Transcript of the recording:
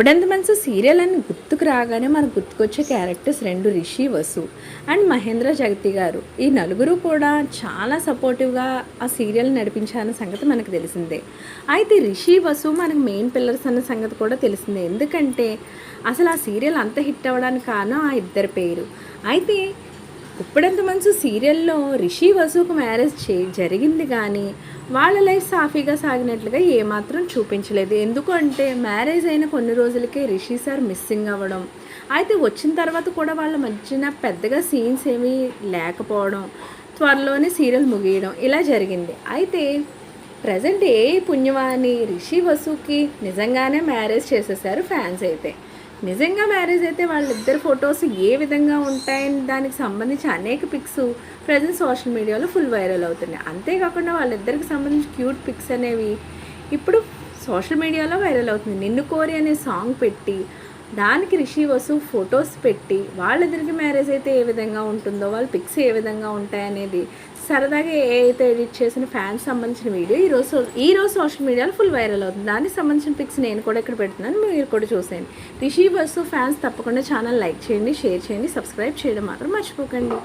ఇప్పుడంత మనసు సీరియల్ అని గుర్తుకు రాగానే మనకు గుర్తుకొచ్చే క్యారెక్టర్స్ రెండు రిషి వసు అండ్ మహేంద్ర జగతి గారు. ఈ నలుగురు కూడా చాలా సపోర్టివ్గా ఆ సీరియల్ నడిపించారన్న సంగతి మనకు తెలిసిందే. అయితే రిషి వసు మనకు మెయిన్ పిల్లర్స్ అన్న సంగతి కూడా తెలిసిందే. ఎందుకంటే అసలు ఆ సీరియల్ అంత హిట్ అవ్వడానికి కారణం ఆ ఇద్దరి పేరు. అయితే ఇప్పుడంత మనసు సీరియల్లో రిషి వసుకు మ్యారేజ్ చే జరిగింది కానీ వాళ్ళ లైఫ్ సాఫీగా సాగినట్లుగా ఏమాత్రం చూపించలేదు. ఎందుకంటే మ్యారేజ్ అయిన కొన్ని రోజులకే రిషి సార్ మిస్సింగ్ అవ్వడం అయితే వచ్చిన తర్వాత కూడా వాళ్ళ మధ్యన పెద్దగా సీన్స్ ఏమీ లేకపోవడం త్వరలోనే సీరియల్ ముగియడం ఇలా జరిగింది. అయితే ప్రజెంట్ ఏ పుణ్యవాణి రిషి వసుకి నిజంగానే మ్యారేజ్ చేసేసారు ఫ్యాన్స్ అయితే. నిజంగా మ్యారేజ్ అయితే వాళ్ళిద్దరు ఫొటోస్ ఏ విధంగా ఉంటాయని దానికి సంబంధించి అనేక పిక్స్ ప్రజెంట్ సోషల్ మీడియాలో ఫుల్ వైరల్ అవుతున్నాయి. అంతేకాకుండా వాళ్ళిద్దరికి సంబంధించి క్యూట్ పిక్స్ అనేవి ఇప్పుడు సోషల్ మీడియాలో వైరల్ అవుతుంది నిన్ను కోరి అనే సాంగ్ పెట్టి దానికి రిషి వసు ఫొటోస్ పెట్టి వాళ్ళిద్దరికి మ్యారేజ్ అయితే ఏ విధంగా ఉంటుందో వాళ్ళ పిక్స్ ఏ విధంగా ఉంటాయనేది సరదాగా ఏ అయితే ఎడిట్ చేసిన ఫ్యాన్స్ సంబంధించిన వీడియో ఈ రోజు ఈ రోజు సోషల్ మీడియాలో ఫుల్ వైరల్ అవుతుంది. దానికి సంబంధించిన పిక్స్ నేను కూడా ఇక్కడ పెడుతున్నాను. మీరు కూడా చూసేయండి. రిషి వసు ఫ్యాన్స్ తప్పకుండా ఛానల్ లైక్ చేయండి షేర్ చేయండి సబ్స్క్రైబ్ చేయడం మాత్రం మర్చిపోకండి.